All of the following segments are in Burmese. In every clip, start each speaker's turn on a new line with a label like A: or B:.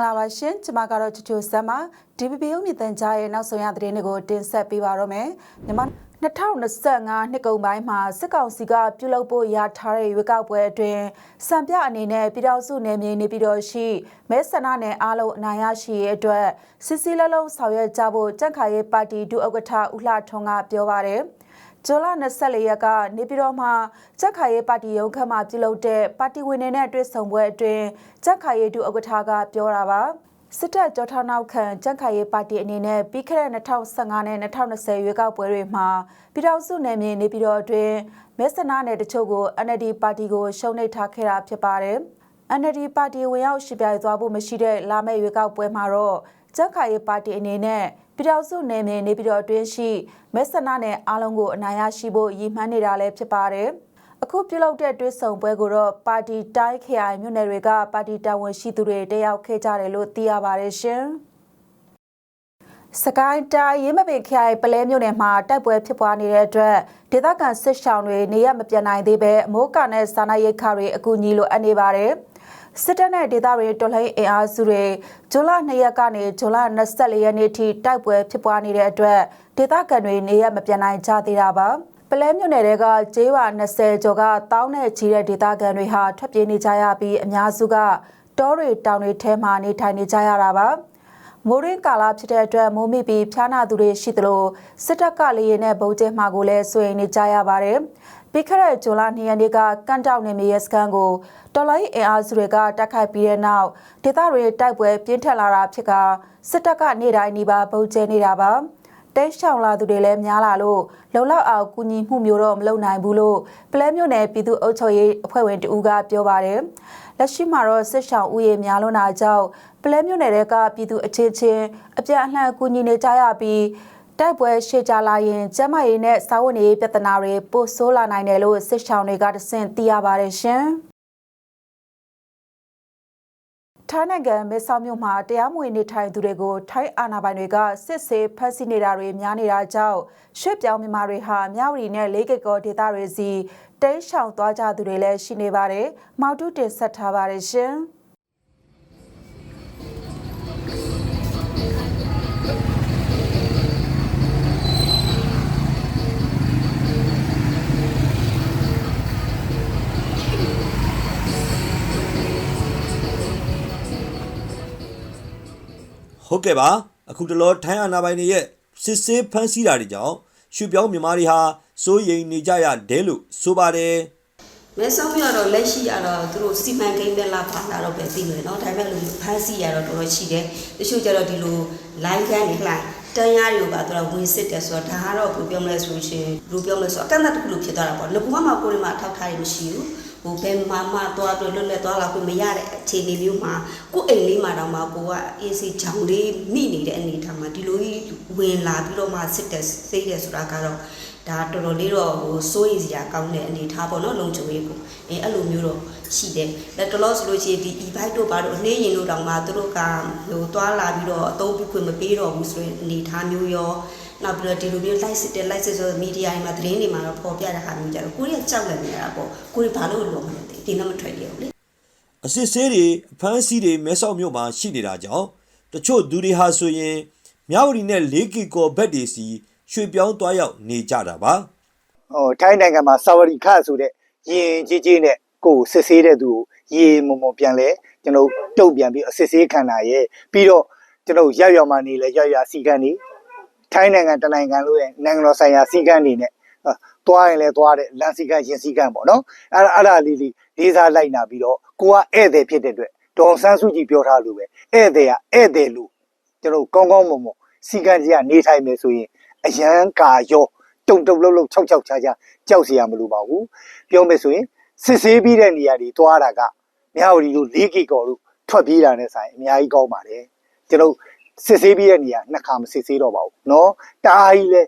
A: ္ဂလာပါရှင်ကျွန်မကတော့ချူချူဆမ်ပါ DPPO မြတန်ကြားရဲ့နောက်ဆုံးရသတင်းတွေကိုတင်ဆက်ပေးပါတော့မယ်မြန်မာ2025နှစ်ကုန်ပိုင်းမှာစစ်ကောင်စီကပြုလုပ်ဖို့ရထားတဲ့ရွေးကောက်ပွဲအတွင်းစံပြအနေနဲ့ပြည်တော်စုနယ်မြေနေပြည်တော်ရှိမဲဆန္ဒနယ်အားလုံးအနိုင်ရရှိရေးအတွက်စစ်စီလုံးလုံးဆောင်ရွက်ကြဖို့ကြက်ခါရေးပါတီဒုဥက္ကဋ္ဌဦးလှထွန်းကပြောပါတယ် ဇွန်လ24ရက်ကနေပြည်တော်မှာကြက်ခါရေးပါတီရုံးခန်းမှာပြုလုပ်တဲ့ပါတီဝင်တွေနဲ့တွေ့ဆုံပွဲအတွင်းကြက်ခါရေးဒုဥက္ကဋ္ဌကပြောတာပါစစ်တပ်ကြောထောက်နောက်ခံကြက်ခါရေးပါတီအနေနဲ့ပြီးခဲ့တဲ့2015နဲ့2020ရွေးကောက်ပွဲတွေမှာပြည်တော်စုနယ်မြေနေပြည်တော်အတွင်းမဲဆန္ဒနယ်တချို့ကို NLD ပါတီကိုရှုံးနိထားခဲ့တာဖြစ်ပါတယ်။ NLD ပါတီဝင်ရောက်ရှိပြိုင်သွားဖို့မရှိတဲ့လာမယ့်ရွေးကောက်ပွဲမှာတော့ ကြက်ခါရေးပါတီအနေနဲ့ပြည်တော်စုနယ်မြေနေပြည်တော်အတွင်းရှိမဲဆန္ဒနယ်အားလုံးကိုအနိုင်ရရှိဖို့ရည်မှန်းနေတာလည်းဖြစ်ပါတယ်။အခုပြုလုပ်တဲ့တွဲဆုံပွဲကိုတော့ပါတီတိုင်းခရိုင်မြို့နယ်တွေကပါတီတာဝန်ရှိသူတွေတက်ရောက်ခဲ့ကြတယ်လို့သိရပါတယ်ရှင်။စကိုင်းတိုင်းရင်းမပင်ခရိုင်ပလဲမြို့နယ်မှာတိုက်ပွဲဖြစ်ပွားနေတဲ့အတွက်ဒေသခံစစ်ရှောင်တွေနေရမပြန်နိုင်သေးပဲအမိုးကနဲ့စာနာရိတ်ခါတွေအကူအညီလိုအပ်နေပါတယ်။ စစ်တပ်နဲ့ဒေသတွေတော်လှန်အင်အားစုတွေဇွန်လ2ရက်ကနေဇွန်လ24ရက်နေ့ထိတိုက်ပွဲဖြစ်ပွားနေတဲ့အတွက်ဒေသခံတွေနေရမပြန်နိုင်ကြသေးတာပါပလဲမြို့နယ်တွေကကျေးရွာ20ကျော်ကတောင်းနဲ့ချီတဲ့ဒေသခံတွေဟာထွက်ပြေးနေကြရပြီးအများစုကတောတွေတောင်တွေထဲမှာနေထိုင်နေကြရတာပါမိုးရင်းကာလဖြစ်တဲ့အတွက်မိုးမိပြီးဖျားနာသူတွေရှိသလိုစစ်တပ်ကလေရင်နဲ့ဗုံးကျဲမှာကိုလည်းဆွေးနေကြရပါတယ် ပြီးခဲ့တဲ့ဇွန်လ2ရက်နေ့ကကန့်တောက်နေမြေရဲစခန်းကိုတော်လိုင်းအင်အားစုတွေကတိုက်ခိုက်ပြီးတဲ့နောက်ဒေသတွေတိုက်ပွဲပြင်းထန်လာတာဖြစ်ကစစ်တပ်ကနေ့တိုင်းနှီးပါဗုံးကျဲနေတာပါတိတ်ရှောင်လာသူတွေလည်းများလာလို့လုံလောက်အောင်ကူညီမှုမျိုးတော့မလုပ်နိုင်ဘူးလို့ပလဲမြို့နယ်ပြည်သူ့အုပ်ချုပ်ရေးအဖွဲ့ဝင်တဦးကပြောပါတယ်။လက်ရှိမှာတော့စစ်ရှောင်ဦးရေများလွန်းတာကြောင့်ပလဲမြို့နယ်ကပြည်သူအချင်းချင်းအပြန်အလှန်ကူညီနေကြရပြီး တိုက်ပွဲရှေ့ကြလာရင်ကျမရေးနဲ့စာဝန်ရေးပြဿနာတွေပိုဆိုးလာနိုင်တယ်လို့စစ်ရှောင်တွေကတဆင့်သိရပါတယ်ရှင်။ထိုင်းနိုင်ငံမဲဆောက်မြို့မှာတရားမဝင်နေထိုင်သူတွေကိုထိုင်းအာဏာပိုင်တွေကစစ်ဆေးဖမ်းဆီးနေတာတွေများနေတာကြောင့်ရွှေ့ပြောင်းမြန်မာတွေဟာမြဝတီနဲ့လေးကိတ်ကောဒေသတွေစီတိမ်းရှောင်သွားကြသူတွေလည်းရှိနေပါတယ်။မောက်တုတင်ဆက်ထားပါတယ်ရှင်။
B: ဟုတ်ကဲ့ပါအခုတလောထိုင်းအာနာပိုင်တွေရဲ့စစ်ဆေးဖမ်းဆီးတာတွေကြောင့်ရွှေပြောင်းမြန်မာတွေဟာစိုးရိမ်နေကြရတယ်လို့ဆိုပါတယ်
C: မဲဆောက်မြို့ကတော့လက်ရှိကတော့သူတို့စီမံကိန်းပဲလာပါလာတော့ပဲသိမယ်เนาะဒါပေမဲ့လူဖမ်းဆီးရတော့တော်တော်ရှိတယ်တချို့ကျတော့ဒီလို line ကန်းနေလှိုင်းတန်းရတွေကိုပါသူတို့ဝင်စစ်တယ်ဆိုတော့ဒါကတော့ဘယ်လိုပြောမလဲဆိုလို့ရှိရင်ဘယ်လိုပြောမလဲဆိုတော့အကန့်အသတ်တစ်ခုလိုဖြစ်သွားတာပေါ့ငကူကမှကိုယ်တွေမှာထောက်ထားရမရှိဘူး ဟိုဘယ်မှာမှသွားပြီးလွတ်လပ်သွားလာခွင့်မရတဲ့အခြေအနေမျိုးမှာကိုယ်အိမ်လေးမှာတော့မှကိုကအေးစီချောင်လေးမိနေတဲ့အနေအထားမှာဒီလိုကြီးဝင်လာပြီးတော့မှစစ်တယ်စိတ်တယ်ဆိုတာကတော့ဒါတော်တော်လေးတော့ဟိုစိုးရိမ်စရာကောင်းတဲ့အနေအထားပေါ့နော်လုံခြုံရေးကိုအဲအဲ့လိုမျိုးတော့ရှိတယ်လက်တလောဆိုလို့ရှိရင်ဒီ e-bike တို့ဘာတို့အနေရင်တို့တောင်မှသူတို့ကဟိုသွားလာပြီးတော့အသုံးပြုခွင့်မပေးတော့ဘူးဆိုရင်အနေအထားမျိုးရော နောက်ပြီးတော့ဒီလိုမျိုး live စစ်တဲ့ live စစ်ဆိုမီဒီယာတွေမှာသတင်းတွေမှာတော့ပေါ်ပြတဲ့ဟာမျိုးကြတော့ကိုရီးယားကြောက်လန့်နေတာပေါ့ကိုရီးဘာလို့လုံးမလဲဒီနောက်မထွက်ရဘူးလေ
B: အစစ်ဆေးတွေအဖမ်းဆီးတွေမဲဆောက်မြို့မှာရှိနေတာကြောင့်တချို့သူတွေဟာဆိုရင်မြဝတီနဲ့လေးကီကောဘက်တွေစီရွှေပြောင်းသွားရောက်နေကြတာပါ
D: ဟိုထိုင်းနိုင်ငံမှာစာဝရီခဆိုတဲ့ရင်ကြီးကြီးနဲ့ကိုယ်စစ်ဆေးတဲ့သူကိုရေမုံမုံပြန်လဲကျွန်တော်တုတ်ပြန်ပြီးအစစ်ဆေးခံတာရဲ့ပြီးတော့ကျွန်တော်ရောက်ရောက်မှနေလဲရောက်ရစီကန်းနေ ထိုင်းနိုင်ငံတနိုင်ငံလို့ရဲ့နိုင်ငံတော်ဆိုင်ရာစည်းကမ်းတွေနဲ့သွားရင်လည်းသွားတဲ့လမ်းစည်းကမ်းရင်စည်းကမ်းပေါ့နော်အဲ့အဲ့ဒါလေးလေးလေးစားလိုက်နာပြီးတော့ကိုကဧည့်သည်ဖြစ်တဲ့အတွက်ဒေါ်ဆန်းစုကြည်ပြောထားလို့ပဲဧည့်သည်ကဧည့်သည်လို့ကျွန်တော်ကောင်းကောင်းမွန်မွန်စည်းကမ်းကြီးကနေထိုင်မယ်ဆိုရင်အရန်ကာရောတုံတုံလှုပ်လှုပ်ခြောက်ခြောက်ခြားခြားကြောက်စရာမလိုပါဘူးပြောမယ်ဆိုရင်စစ်ဆေးပြီးတဲ့နေရာတွေသွားတာကမြဝတီတို့၄ကီကော်တို့ထွက်ပြေးတာနဲ့ဆိုင်အများကြီးကောင်းပါတယ်ကျွန်တော် စစ်ဆေးပြီးတဲ့နေရာနှစ်ခါမစစ်ဆေးတော့ပါဘူးเนาะတအားကြီးလဲ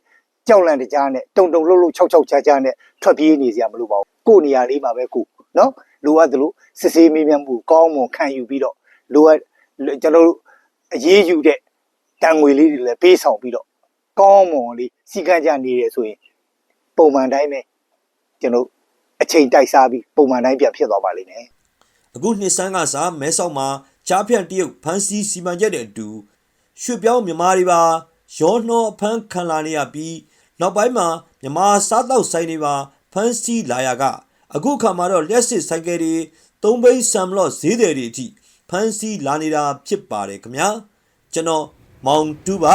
D: ကြောက်လန့်တကြားနဲ့တုံတုံလှုပ်လှုပ်ခြောက်ခြောက်ချာချာနဲ့ထွက်ပြေးနေเสียမလို့ပါဘူးကို့နေရာလေးမှာပဲကိုเนาะလိုအပ်သလိုစစ်ဆေးမေးမြန်းမှုကောင်းမွန်ခံယူပြီးတော့လိုအပ်ကျွန်တော်တို့အရေးယူတဲ့တန်ငွေလေးတွေလည်းပေးဆောင်ပြီးတော့ ကောင်းမွန်လေးစီကံကြနေရဆိုရင်ပုံမှန်တိုင်းပဲကျွန်တော်အချိန်တိုက်စားပြီးပုံမှန်တိုင်းပြန်ဖြစ်သွားပါလိမ့်မယ်
B: အခုနှစ်ဆန်းကစားမဲဆောက်မှာ ကြားဖြန့်တရုတ်ဖမ်းဆီးစီမံချက်တဲ့အတူ ရွှေ့ပြောင်းမြန်မာတွေပါရောနှောအဖမ်းခံလာနေရပြီးနောက်ပိုင်းမှာမြန်မာစားတောက်ဆိုင်တွေပါဖမ်းဆီးလာရကအခုခါမှာတော့လက်စစ်ဆိုင်ကယ်တွေသုံးဘိန်းဆမ်လော့ဈေးတယ်တွေအထိဖမ်းဆီးလာနေတာဖြစ်ပါတယ်ခင်ဗျာကျွန်တော်မောင်တူပါ